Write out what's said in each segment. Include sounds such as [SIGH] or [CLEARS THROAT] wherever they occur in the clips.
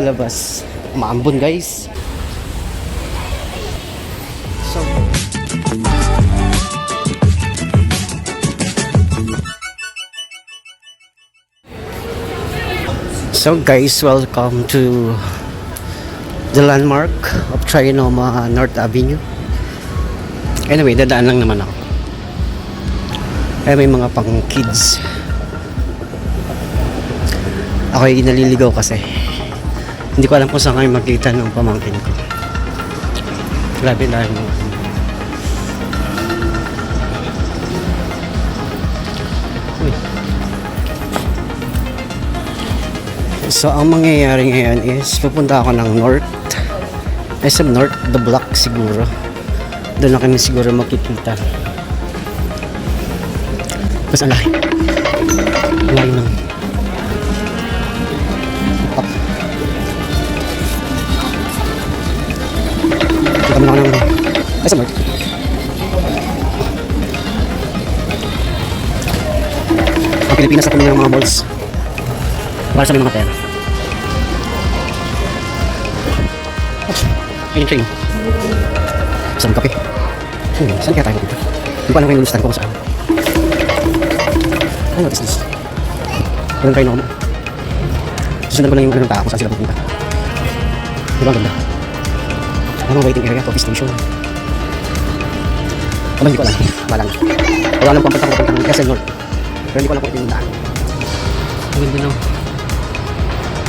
palabas. Maambon guys. So, So guys, welcome to the landmark of Trinoma North Avenue. Anyway, dadaan lang naman ako. Eh, may mga pang kids. Ako ay naliligaw kasi. Hindi ko alam kung saan kayo makita ng pamangkin ko. Grabe na yung Uy. So, ang mangyayari ngayon is pupunta ako ng North. SM North, the block siguro. Doon na kami siguro makikita. Mas ang laki. Laki ng Kita mo na ako ng SM North. Ang Pilipinas sa ng mga malls. Para sa mga pera. Ayun siya yun. Saan kape? Hmm, saan kaya tayo pupunta? Hindi ko alam yung listan ko kung saan. Ano what is this? Walang kayo na Susundan ko lang yung ano ng tao kung saan sila pupunta. Di ba ang ganda? Ano waiting area, coffee station. Aba, hindi ko alam. Wala lang. Wala lang pampanta ko papunta ng Quezon North. Pero hindi ko alam kung ito yung daan. Ang ganda ng...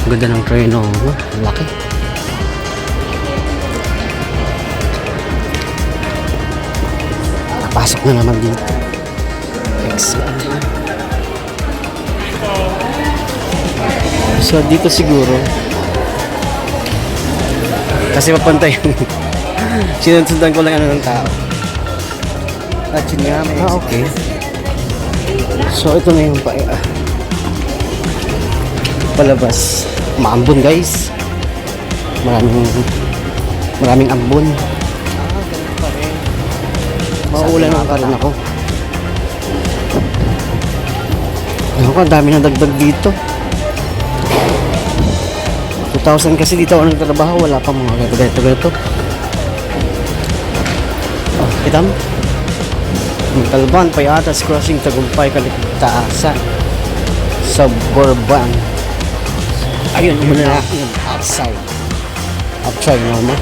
Ang ganda ng train, oh. Ang laki. Pasok na naman dito. Excellent. So, dito siguro. Kasi papunta yung... [LAUGHS] Sinunsundan ko lang ano ng tao. At yun nga, may Ah, okay. So, ito na yung pa ah, palabas. Maambon, guys. Maraming maraming ambon. Mauulan ang karoon ako. Ano ko, ang dami na dagdag dito. 2,000 kasi dito ako nagtrabaho, wala pa mga ganito ganito. Oh, kitam? Talban, Payatas, Crossing, Tagumpay, Kaligtaasa, Suburban. Ayun, muna na yun, outside. I'll try normal.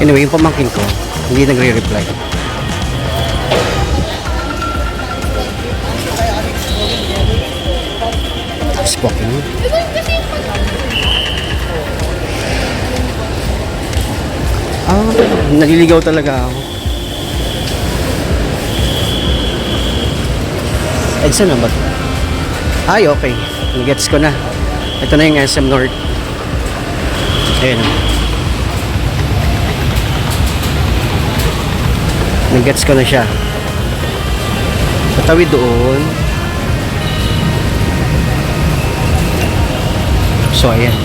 Anyway, yung pamangkin ko, hindi nagre-reply. Spoken. Ah, naliligaw talaga ako. Edson na ba? Ay, okay. Gets ko na. Ito na yung SM North. Ayun. Nagets ko na siya. Patawid doon. So, ayan.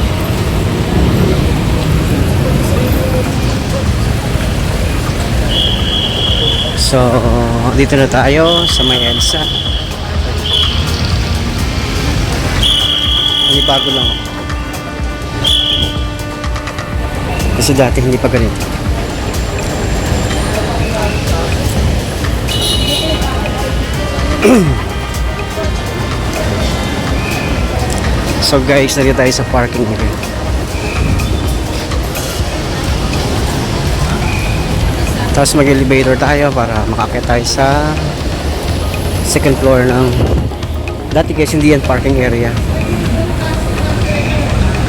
So, dito na tayo sa may EDSA. Hindi bago lang. Kasi dati hindi pa ganito. [CLEARS THROAT] So guys, nandito tayo sa parking area. Tapos mag-elevator tayo para makakit tayo sa second floor ng dati guys hindi yan parking area.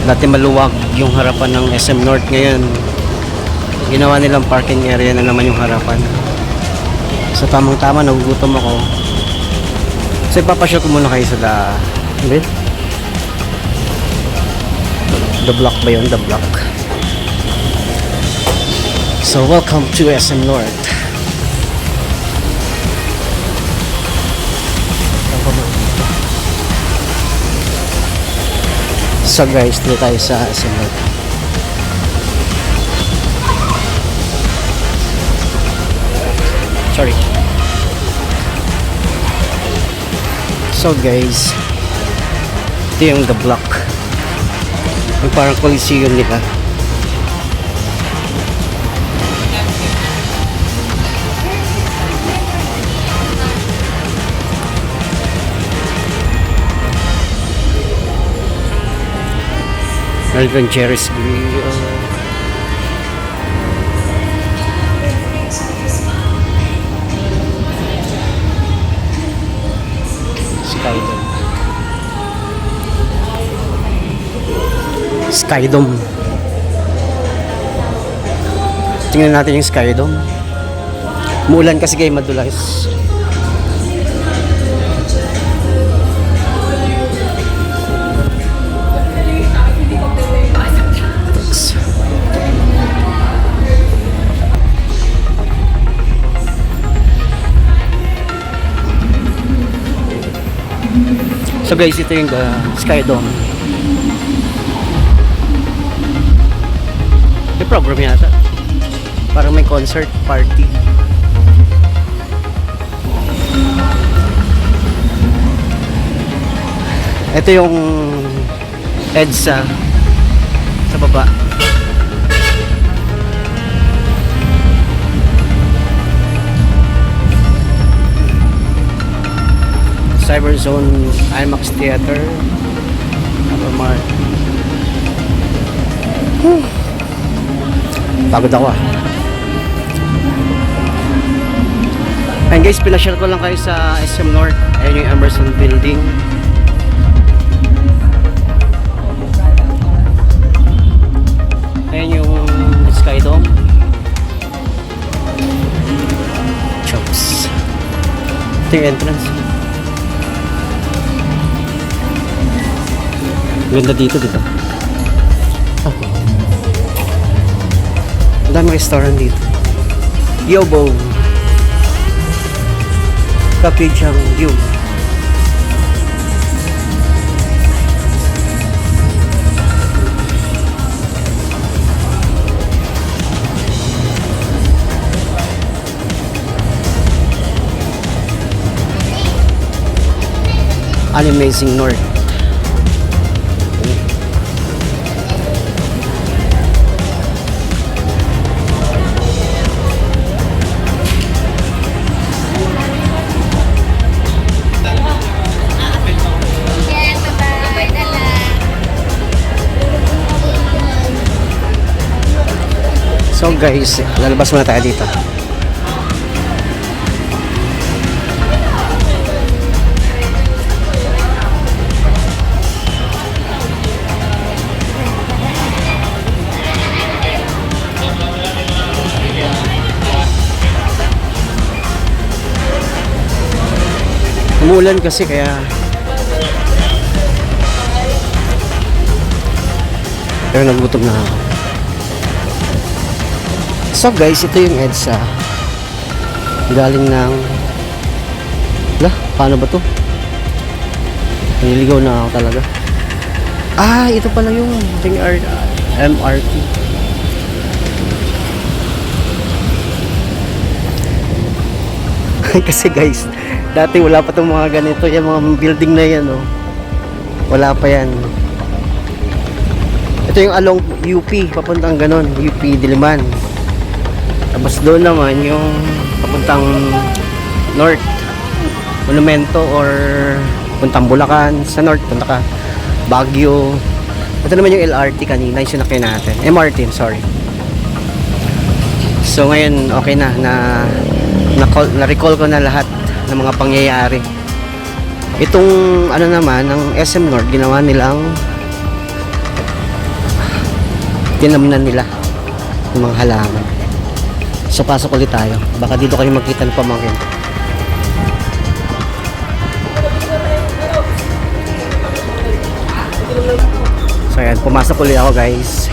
Dati maluwag yung harapan ng SM North ngayon. Ginawa nilang parking area na naman yung harapan. So tamang tama nagugutom ako. So ipapashow ko muna kayo sa yun? The block ba yun? The block. So welcome to SM North. So guys, dito tayo sa SM North. Sorry. So guys, ito yung the block. Yung parang coliseum nila. Alvin Jerry's Grill. Skydome. Skydome. Tingnan natin yung Skydome. Muulan kasi kayo madulas. So guys, ito yung uh, Skydome. Program yata. Parang may concert party. Ito yung EDSA sa baba. Cyberzone IMAX Theater. Normal. Pagod ako ah. Ayun guys, pinashare ko lang kayo sa SM North. Ayun yung Emerson Building. Ayun yung Skydome. Chops. Ito yung entrance. Ganda dito, di daming restaurant dito. Yobo. Kapijang View. Animazing North. So guys, lalabas muna tayo dito. Umulan kasi kaya pero nagutom na ako. So guys, ito yung EDSA. Galing ng... Lah, paano ba to? Nililigaw na ako talaga. Ah, ito pala yung yung R- MRT. [LAUGHS] Kasi guys, dati wala pa tong mga ganito, yung mga building na yan, oh. Wala pa yan. Ito yung along UP, papuntang ganon, UP Diliman. Tapos doon naman yung papuntang north monumento or puntang Bulacan. Sa north punta ka. Baguio. Ito naman yung LRT kanina yung sinakay natin. MRT sorry. So ngayon okay na. Na na, call, na recall ko na lahat ng mga pangyayari. Itong ano naman ng SM North ginawa nilang tinamnan nila. Yung mga halaman So pasok ulit tayo. Baka dito kayo magkita ng pamangkin. So ayan, pumasok ulit ako guys.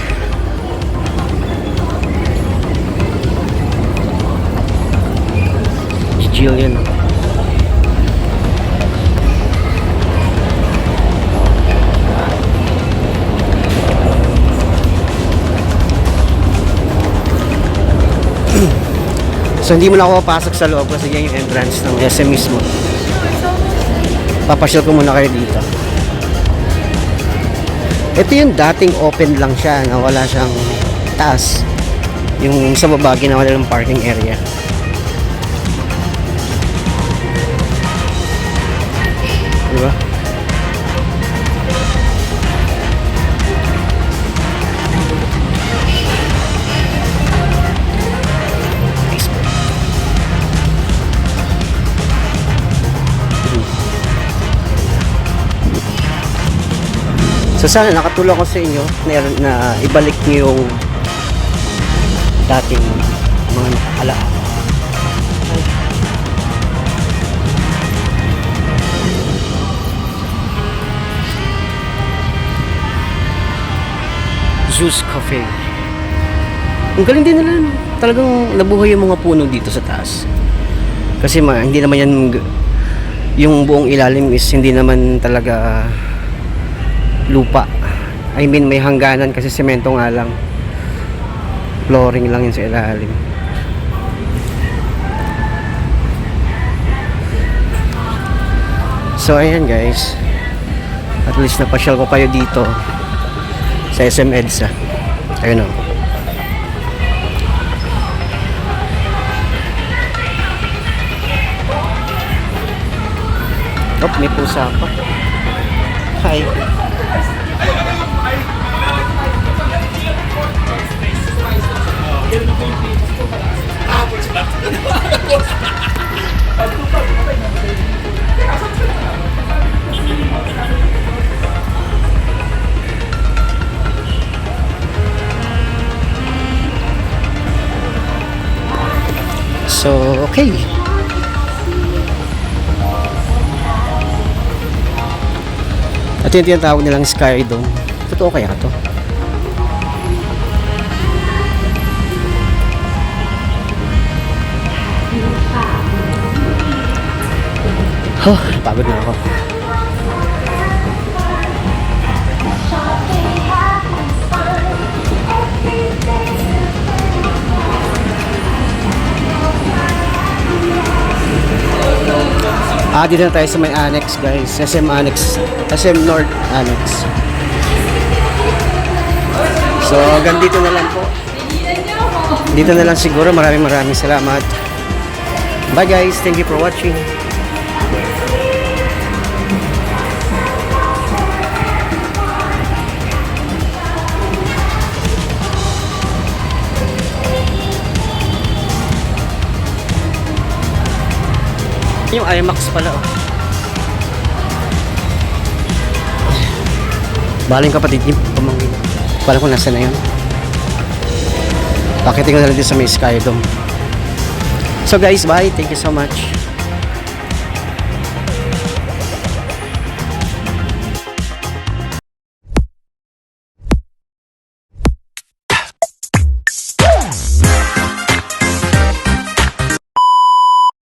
Jillian. So hindi mo na ako papasok sa loob kasi yan yung entrance ng SM mismo. papasyal ko muna kayo dito. Ito yung dating open lang siya, na wala siyang taas. Yung sa baba, ginawa nilang parking area. So sana nakatulong ko sa inyo na, na ibalik niyo yung dating mga alaala. Zeus Cafe. Ang galing din nila. Talagang nabuhay yung mga puno dito sa taas. Kasi ma, hindi naman yan yung buong ilalim is hindi naman talaga lupa. I mean may hangganan kasi semento nga lang. Flooring lang yun sa ilalim. So ayan guys. At least napasyal ko kayo dito sa SM EDSA. Ayun o. Oh, may pusa pa. Hi. So, okay. Ito yung tinatawag nilang Sky Dome. Totoo kaya to? Huh, pagod na ako. Ah, dito na tayo sa may annex guys. SM Annex. SM North Annex. So, hanggang dito na lang po. Dito na lang siguro. Maraming maraming salamat. Bye guys. Thank you for watching. Yung IMAX pala oh. Baling kapatid yung pamangkin. Pala ko nasa na yun. Pakitin ko na lang din sa may Skydome. So guys, bye. Thank you so much.